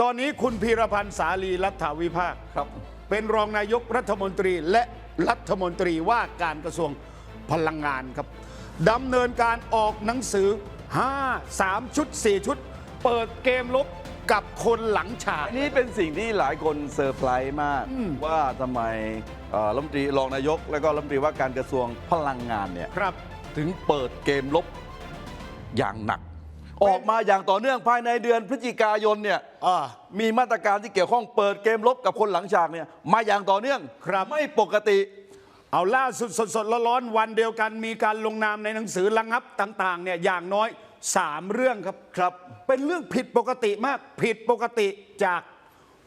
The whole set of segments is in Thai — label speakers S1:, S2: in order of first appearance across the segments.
S1: ตอนนี้คุณพีรพันธ์สาลีรัฐวิภาค
S2: ครับ
S1: เป็นรองนายกรัฐมนตรีและรัฐมนตรีว่าการกระทรวงพลังงานครับดำเนินการออกหนังสือ 5 3 ชุด 4 ชุด เปิดเกมลบกับคนหลังฉาก
S2: อันนี้เป็นสิ่งที่หลายคนเซอร์ไพรส์มากว่าทำไมเอ่อรัฐมนตรีรองนายก และก็รัฐมนตรีว่าการกระทรวงพลังงานเนี่ย
S1: ครับ
S2: ถึงเปิดเกมลบอย่างหนัก ออกมาอย่างต่อเนื่องภายในเดือนพฤศจิกายนเนี่ย
S1: อ่า
S2: มีมาตรการที่เกี่ยวข้องเปิดเกมลบกับคนหลังฉากเนี่ยมาอย่างต่อเนื่อง
S1: ครับ
S2: ไม่ปกติ
S1: เอาล่าสุดสดๆร้อนๆวันเดียวกันมีการลงนามในหนังสือระงับต่างๆเนี่ยอย่างน้อย 3 เรื่องครับ
S2: ครับ
S1: เป็นเรื่องผิดปกติมากผิดปกติจาก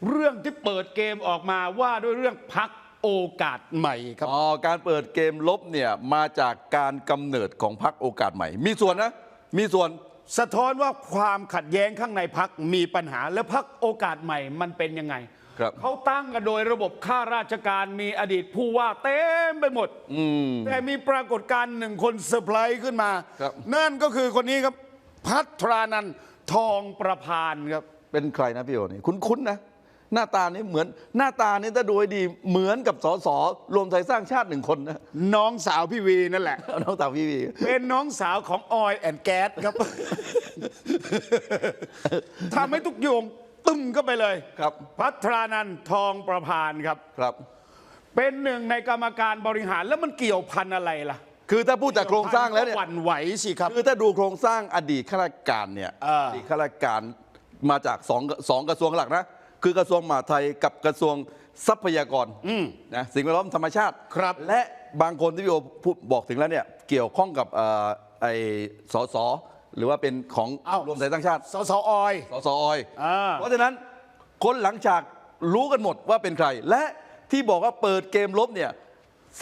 S1: เรื่องที่เปิดเกมออกมาว่าด้วยเรื่องพักโอกาสใหม่ครับ
S2: อ๋อการเปิดเกมลบเนี่ยมาจากการกำเนิดของพรรคโอกาสใหม่ มีส่วนนะ มีส่วน
S1: สะท้อนว่าความขัดแย้งข้างในพักมีปัญหา และพักโอกาสใหม่มันเป็นยังไง
S2: ครับ
S1: เขาตั้งกันโดยระบบข้าราชการมีอดีตผู้ว่าเต็มไปหมด
S2: อืม
S1: แต่มีปรากฏการณ์หนึ่งคนเซอร์ไพรส์ขึ้นมา
S2: ครับ
S1: นั่นก็คือคนนี้ครับ พัทรานันท์ทองประพานครับ
S2: เป็นใครนะพี่โอนี่คุ้นๆนะ หน้าตานี่เหมือนหน้าตานี่ถ้าดูให้ดีเหมือนกับสสรวมไทยสร้างชาติหนึ่งคนนะ
S1: น้องสาวพี่วีนั่นแหละ
S2: น้องสาวพี่วี
S1: เป็นน้องสาวของออยแอนแก๊สครับ ทำให้ทุกโยงตึมเข้าไปเลย
S2: ครับ
S1: พัทรานันท์ทองประพานครับ
S2: ครับ
S1: เป็นหนึ่งในกรรมการบริหารแล้วมันเกี่ยวพันอะไรล่ะ
S2: คือถ้าพูดจากโครงสร้างแล้วเนี่ย
S1: หวั่นไหวสิครับ
S2: คือถ้าดูโครงสร้างอดีตข้าราชการเนี่ย
S1: เอออ
S2: ดีตข้าราชการมาจากสองสองกระทรวงหลักนะ คือกระทรวงมหาดไทยกับกระทรวงทรัพยากรนะสิ่งแวดล้อมธรรมชาติ
S1: ครับ
S2: และบางคนที่พี่โอพูดบอกถึงแล้วเนี่ยเกี่ยวข้องกับเอ่อไอ้สสหรือว่าเป็นของ
S1: เอ้าร
S2: วมไทยสร้างชาติ
S1: สสออย
S2: สสออย
S1: อ่า
S2: เพราะฉะนั้นคนหลังจากรู้กันหมดว่าเป็นใคร และที่บอกว่าเปิดเกมลบเนี่ย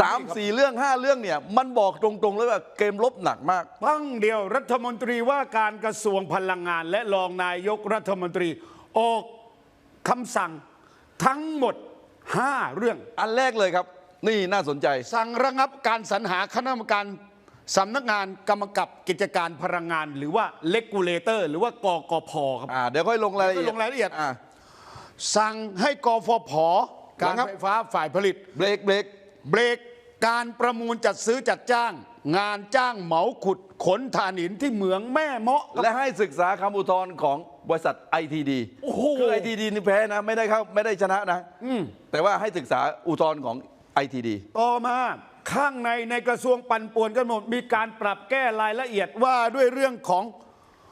S2: สามสี่เรื่องห้าเรื่องเนี่ยมันบอกตรงๆเลยว่าเกมลบหนักมาก
S1: พังเดียวรัฐมนตรีว่าการกระทรวงพลังงาน และรองนายกรัฐมนตรี ออก คำสั่งทั้งหมด 5 เรื่อง
S2: อันแรกเลยครับ นี่น่าสนใจ
S1: สั่งระงับการสรรหาคณะกรรมการสำนักงานกำกับกิจการพลังงาน หรือว่าเลกูเลเตอร์หรือว่ากกพครับ
S2: อ่าเดี๋ยวค่อยลงรายละเอียด
S1: เดี๋ยวค่อยลงรายละเอียด
S2: อ่า
S1: สั่งให้กฟผการ
S2: ระงับ
S1: ไฟฟ้าฝ่ายผลิต
S2: เบรกเบรก
S1: เบรกการประมูลจัดซื้อจัดจ้าง งานจ้างเหมาขุดขนถ่านหินที่เหมืองแม่เมาะ
S2: และให้ศึกษาคำอุทธรณ์ของบริษัทไอทีดี
S1: โอ้โห
S2: คือไอทีดีนี่แพ้นะ ไม่ได้เข้าไม่ได้ชนะนะแต่ว่าให้ศึกษาอุทธรณ์ของไอทีดี
S1: ต่อมาข้างในในกระทรวงปั่นป่วนกันหมดมีการปรับแก้รายละเอียดว่าด้วยเรื่องของ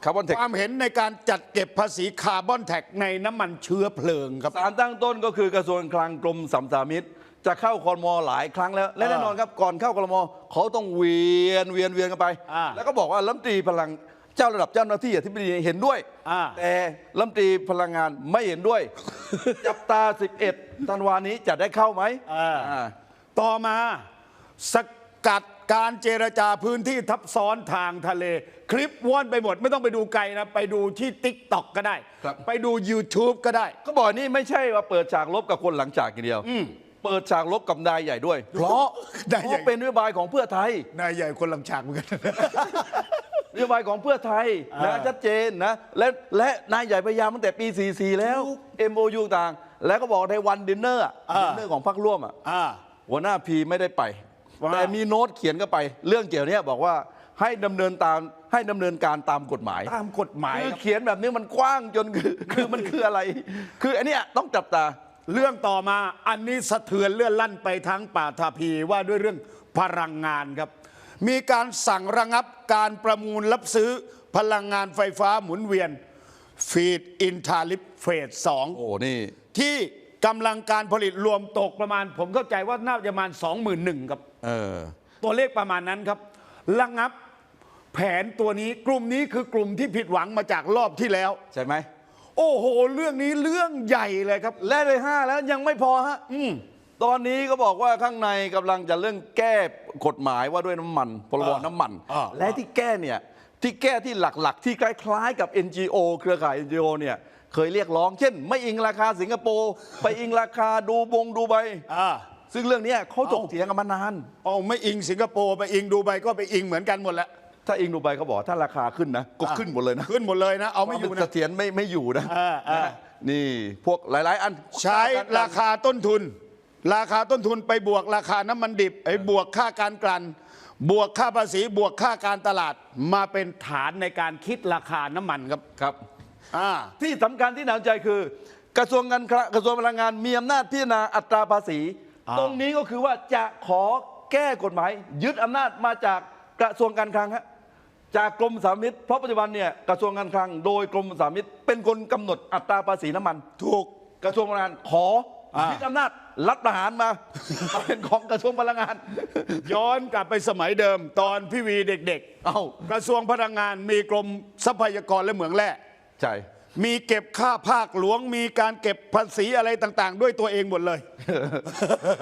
S2: คาร์บอนเทค
S1: ความเห็นในการจัดเก็บภาษีคาร์บอนแท็กในน้ำมันเชื้อเพลิงครับ
S2: สารตั้งต้นก็คือกระทรวงคลังกรมสัมสามิต จะเข้าคอรมอหลายครั้งแล้ว และแน่นอนครับก่อนเข้าคอรมอเขาต้องเวียนเวียนเวียนกันไป
S1: อ่า
S2: แล้วก็บอกว่ารัฐมนตรีพลังเจ้าระดับเจ้าหน้าที่อธิบดีเห็นด้วย
S1: อ่า
S2: แต่รัฐมนตรีพลังงานไม่เห็นด้วย จับตา 11ธันวานี้จะได้เข้าไหม
S1: อ่า
S2: อ่า
S1: ต่อมาสกัดการเจรจาพื้นที่ทับซ้อนทางทะเล คลิปว่อนไปหมดไม่ต้องไปดูไกลนะ ไปดูที่ติ๊กต็อกก็ได้
S2: ครับ
S1: ไปดู YouTube ก็ได้
S2: ก็บอกนี่ไม่ใช่ว่าเปิดฉากลบกับคนหลังจากอย่างเดียว เปิดฉากลบกับนายใหญ่ด้วย เพราะ
S1: นายใหญ่
S2: เพราะเป็นนโยบายของเพื่อไทย
S1: นายใหญ่คนหลังฉากเหมือนกัน
S2: นโยบายของเพื่อไทยนะ
S1: อ่า
S2: ชัดเจนนะและและนายใหญ่พยายามตั้งแต่ปี 44 แล้ว MOU ต่าง แล้วก็บอกในวันดินเนอร์
S1: อ่า
S2: ดินเนอร์ของพรรคร่วมอะ
S1: อ่า
S2: หัวหน้าพีไม่ได้ไป
S1: ว่า
S2: แต่มีโน้ตเขียนก็ไป เรื่องเกี่ยวเนี้ยบอกว่าให้ดำเนินตามให้ดำเนินการตามกฎหมาย
S1: ตามกฎหมาย
S2: คือ
S1: ครับ
S2: เขียนแบบนี้มันกว้างจนคือ คือมันคืออะไร คืออันเนี้ยต้องจับตา
S1: เรื่องต่อมาอันนี้สะเทือนเลื่อนลั่นไปทั้งป่าทาพีว่าด้วยเรื่องพลังงานครับ มีการสั่งระงับการประมูลรับซื้อพลังงานไฟฟ้าหมุนเวียน ฟีดอินทาลิฟเฟสสอง
S2: โอ้นี่
S1: ที่กำลังการผลิตรวมตกประมาณ ผมเข้าใจว่าน่าจะประมาณ 21,000ครับ
S2: เออ
S1: ตัวเลขประมาณนั้นครับ ระงับแผนตัวนี้กลุ่มนี้คือกลุ่มที่ผิดหวังมาจากรอบที่แล้ว
S2: ใช่ไหม
S1: โอ้โห เรื่องนี้เรื่องใหญ่เลยครับ
S2: และเลยห้าแล้วยังไม่พอฮะ
S1: อืม
S2: ตอนนี้ก็บอกว่าข้างในกำลังจะเรื่องแก้กฎหมายว่าด้วยน้ำมันพรบ
S1: อ่า
S2: น้ำมัน
S1: อ่า
S2: และที่แก้เนี่ยที่แก้ที่หลักๆ ที่คล้ายๆกับ NGO เครือข่าย NGO เนี่ยเคยเรียกร้อง เช่น ไม่อิงราคาสิงคโปร์ไปอิงราคาดูบงดูไบ
S1: อ่า
S2: ซึ่งเรื่องเนี้ยเขาถก
S1: เอ้า
S2: เถียงกันมานาน
S1: เอาไม่อิงสิงคโปร์ไปอิงดูไบก็ไปอิงเหมือนกันหมดแหละ
S2: ถ้าอิงดูไบเขาบอกถ้าราคาขึ้นนะก็
S1: อ่า
S2: ขึ้นหมดเลยนะ
S1: ขึ้นหมดเลยนะ เอาไม่อยู่
S2: คว
S1: นะ
S2: เสถียรไม่ไม่อยู่นะ
S1: อ่าอ่า
S2: นะนี่พวกหลาย ๆ อัน
S1: ใช้ราคาต้นทุน ราคาต้นทุนไปบวกราคาน้ำมันดิบไอ้บวกค่าการกลั่นบวกค่าภาษีบวกค่าการตลาดมาเป็นฐานในการคิดราคาน้ำมันครับ
S2: ครับ
S1: อ่า
S2: ที่สำคัญที่น่าสนใจคือ กระทรวงการคลังกระทรวงพลังงานมีอำนาจพิจารณาอัตราภาษี
S1: อ่า
S2: ตรงนี้ก็คือว่าจะขอแก้กฎหมาย ยึดอำนาจมาจากกระทรวงการคลังฮะ จากกรมสามมิตรเพราะปัจจุบันเนี่ยกระทรวงการคลังโดยกรมสามมิตรเป็นคนกำหนดอัตราภาษีน้ำมัน
S1: ถูก
S2: กระทรวงพลังงานขอ
S1: อ่ายึ
S2: ยึดอำนาจรัฐประหารมา มาเป็นของกระทรวงพลังงาน
S1: ย้อนกลับไปสมัยเดิมตอนพี่วีเด็ก
S2: เอ้า
S1: ๆ กระทรวงพลังงานมีกรมทรัพยากรและเหมืองแร่
S2: ใช่
S1: มีเก็บค่าภาคหลวง มีการเก็บภาษีอะไรต่างๆ ด้วยตัวเองหมดเลย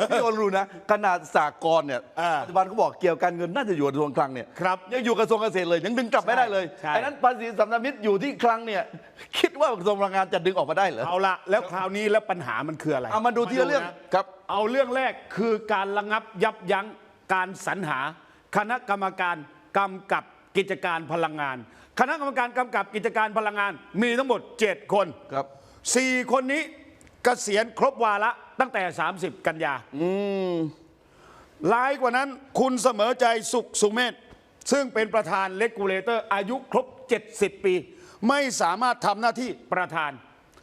S2: พี่โอนรู้นะขนาดสากลเนี่ย
S1: อ่า
S2: ปัจจุบันเขาบอกเกี่ยวกับการเงินน่าจะอยู่กระทรวงคลังเนี่ย
S1: ครับ
S2: ยังอยู่กระทรวงเกษตรเลยยังดึงกลับไม่ได้เลย
S1: ใช่
S2: ไอ้นั้นภาษีสัมพันธมิตรอยู่ที่คลังเนี่ยคิดว่ากระทรวงพลังงานจะดึงออกมาได้เหรอ
S1: เอาละแล้วคราวนี้แล้วปัญหามันคืออะไร
S2: เอามาดูทีละเรื่อง
S1: นะครับ เอาเรื่องแรกคือการระงับยับยั้งการสรรหา คณะกรรมการกำกับกิจการพลังงาน คณะกรรมการกำกับกิจการพลังงานมีทั้งหมด 7 คน
S2: ครับ
S1: 4คนนี้เกษียณครบวาระตั้งแต่ 30 กันยา
S2: อืม
S1: ร้ายกว่านั้นคุณเสมอใจสุขสุเมธซึ่งเป็นประธานเลกูเลเตอร์อายุครบ 70 ปี ไม่สามารถทำหน้าที่ประธาน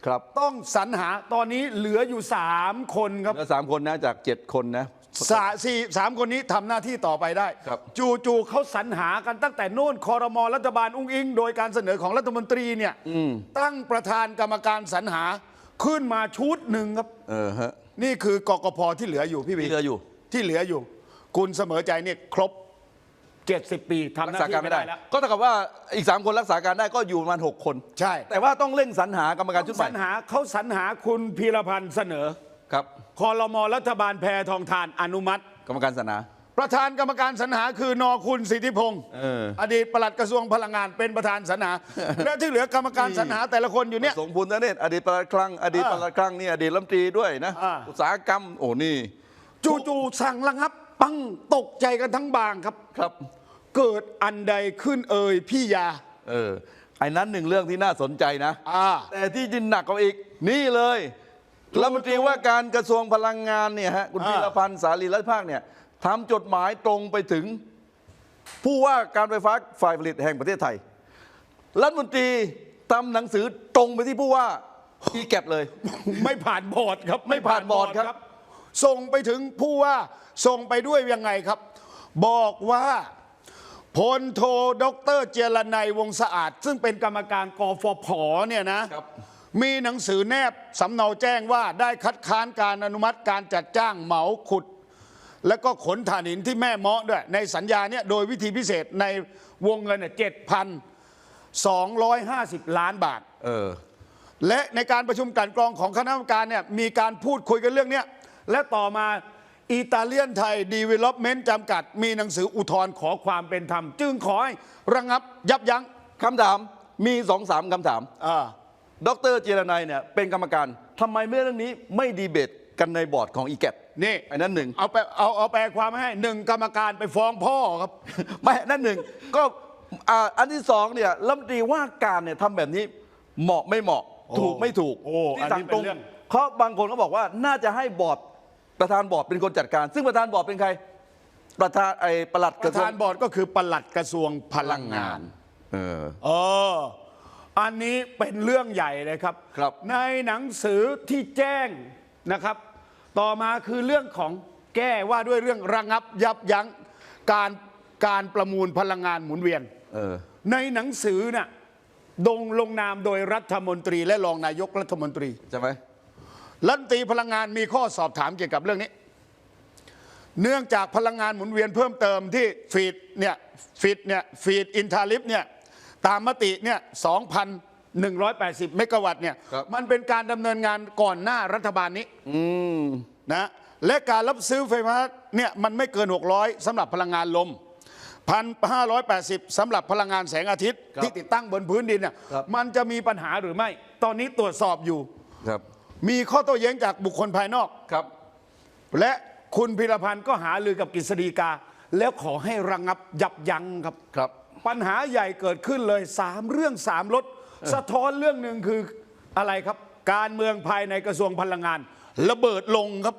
S2: ครับ
S1: ต้องสรรหาตอนนี้เหลืออยู่ 3 คนครับ
S2: แล้วสามคนนะจากเจ็ดคนนะ
S1: สาสี่สามคนนี้ทำหน้าที่ต่อไปได้
S2: ครับ
S1: จู่ๆเขาสรรหากันตั้งแต่โน่นคอรมอรัฐบาลอุ้งอิง โดยการเสนอของรัฐมนตรีเนี่ยตั้งประธานกรรมการสรรหาขึ้นมาชุดหนึ่งครับ
S2: เออฮะ
S1: นี่คือกกพที่เหลืออยู่พี่บี
S2: ที่เหลืออยู่
S1: ที่เหลืออยู่ คุณเสมอใจเนี่ยครบ 70 ปีทำห
S2: รั
S1: น้าก
S2: ษา
S1: ที่
S2: การ
S1: ไม่
S2: ไม่ได้
S1: ได้แล้ว
S2: ก็เท่ากับว่าอีกสามคนรักษาการได้ก็อยู่ประมาณหกคน
S1: ใช่
S2: แต่ว่าต้องเร่งสรรหากรรมการชุดให
S1: ส
S2: ม่
S1: รรหาเขาสรรหาคุณพีรพันธ์เสนอ
S2: ครับ
S1: คอรมอรัฐบาลแพทองทานอนุมัติ
S2: กรรมการสรรหา
S1: ประธานกรรมการสรรหาคือนอคุณสิทธิพงศ์
S2: เออ
S1: อดีตปลัดกระทรวงพลังงานเป็นประธานสรรหา และที่เหลือกรรมการสรรหาแต่ละคนอยู่เนี่ย
S2: สงพูลเนตรอดีตปลัดคลัง อดีต
S1: อ่า
S2: ปลัดคลังนี่อดีตรัฐมนตรีด้วยนะ
S1: อ่า
S2: อุตสาหกรรม โอ้นี่
S1: จู่ๆสั่งระงับ ปังตกใจกันทั้งบางครับ
S2: ครับ
S1: เกิดอันใดขึ้นเอ่ยพี่ยา
S2: เออไอ้นั้นหนึ่งเรื่องที่น่าสนใจนะ
S1: อ่า
S2: แต่ที่ยินหนักกว่าอีก นี่เลย รัฐมนตรีว่าการกระทรวงพลังงานเนี่ยฮะคุณ
S1: อ่า
S2: พีรพันธ์สารีรัฐภาคเนี่ยทำจดหมายตรงไปถึง ผู้ว่าการไฟฟ้าฝ่ายผลิตแห่งประเทศไทย รัฐมนตรีทำหนังสือตรงไปที่ผู้ว่าอีแกเลย
S1: ไม่ผ่านบอร์ดครับ
S2: ไม่ผ่านบอร์ดครับ
S1: ส่งไปถึงผู้ว่าส่งไปด้วยยังไงครับ บอกว่าพลโทดอกเตอรเจรนัยวงศ์สะอาด ซึ่งเป็นกรรมการกฟผเนี่ยนะ
S2: ครับ
S1: มีหนังสือแนบสำเนาแจ้งว่าได้คัดค้านการอนุมัติการจัดจ้างเหมาขุด แล้วก็ขนถ่านหินที่แม่เมาะด้วย ในสัญญาเนี่ยโดยวิธีพิเศษในวงเงินเจ็ดพันสองร้อยห้าสิบล้านบาท
S2: เออ
S1: และในการประชุมกลันกรองของคณะกรรมการเนี่ยมีการพูดคุยกันเรื่องเนี้ยและต่อมาอิตาเลียนไทยดีเวล็อปเมนต์จำกัด มีหนังสืออุทธรณ์ขอความเป็นธรรม จึงขอให้ระงับยับยั้ง
S2: คำถามมีสองสามคำถาม
S1: อ่า
S2: ดรเจรนัยเนี่ยเป็นกรรมการทำไมเรื่องนี้ไม่ดีเบตกันในบอร์ดของอีแก
S1: นี่
S2: ไอ้นั่นหนึ่ง
S1: เอาไปเอาเอาแปลความให้หนึ่งกรรมการไปฟ้องพ่อครับ
S2: ไม่นั่นหนึ่งก็อ่าอันที่สองเนี่ยรัฐมนตรีว่าการเนี่ยทำแบบนี้เหมาะไม่เหมาะ
S1: โอ้
S2: ถูกไม่ถูก
S1: โอ้
S2: ที่
S1: อัน
S2: สั่
S1: นี้
S2: ง
S1: เป็น
S2: ตรง
S1: เรื่อง
S2: เพราะบางคนก็บอกว่าน่าจะให้บอร์ดประธานบอร์ดเป็นคนจัดการ ซึ่งประธานบอร์ดเป็นใคร ประธานไอ้ปลัด
S1: ป
S2: กระ
S1: ระ
S2: ทรว
S1: ธางนบอร์ดก็คือปลัดกระทรวงพลังงาน
S2: เออ
S1: เออ อันนี้เป็นเรื่องใหญ่เลยครับ
S2: ครับ
S1: ในหนังสือที่แจ้งนะครับ ต่อมาคือเรื่องของแก้ว่าด้วยเรื่องระงับยับยั้งการการประมูลพลังงานหมุนเวียน
S2: เออ
S1: ในหนังสือน่ะดงลงนามโดยรัฐมนตรีและรองนายกรัฐมนตรี
S2: ใช่ไหม
S1: รัฐมนตรีพลังงานมีข้อสอบถามเกี่ยวกับเรื่องนี้ เนื่องจากพลังงานหมุนเวียนเพิ่มเติมที่ฟีดเนี่ยฟีดเนี่ยฟีดอินทาลิฟเนี่ย ตามมติเนี่ย2,180 เมกะวัตต์เนี่ย
S2: ครับ
S1: มันเป็นการดำเนินงานก่อนหน้ารัฐบาลนี้
S2: อืม
S1: นะและการรับซื้อไฟฟ้าเนี่ยมันไม่เกิน 600สำหรับพลังงานลม 1,580สำหรับพลังงานแสงอาทิตย์
S2: ครับ
S1: ที่ติดตั้งบนพื้นดินเนี่ย
S2: ครับ
S1: มันจะมีปัญหาหรือไม่ ตอนนี้ตรวจสอบอยู่
S2: ครับ
S1: มีข้อโต้แย้งจากบุคคลภายนอก
S2: ครับ
S1: และคุณพิรพันธ์ก็หาลือกับกฤษฎีกา แล้วขอให้ระงงับยับยั้งครับ
S2: ครับ
S1: ปัญหาใหญ่เกิดขึ้นเลยสามเรื่องสามรถ สะท้อนเรื่องหนึ่งคืออะไรครับ การเมืองภายในกระทรวงพลังงาน ระเบิดลงครับ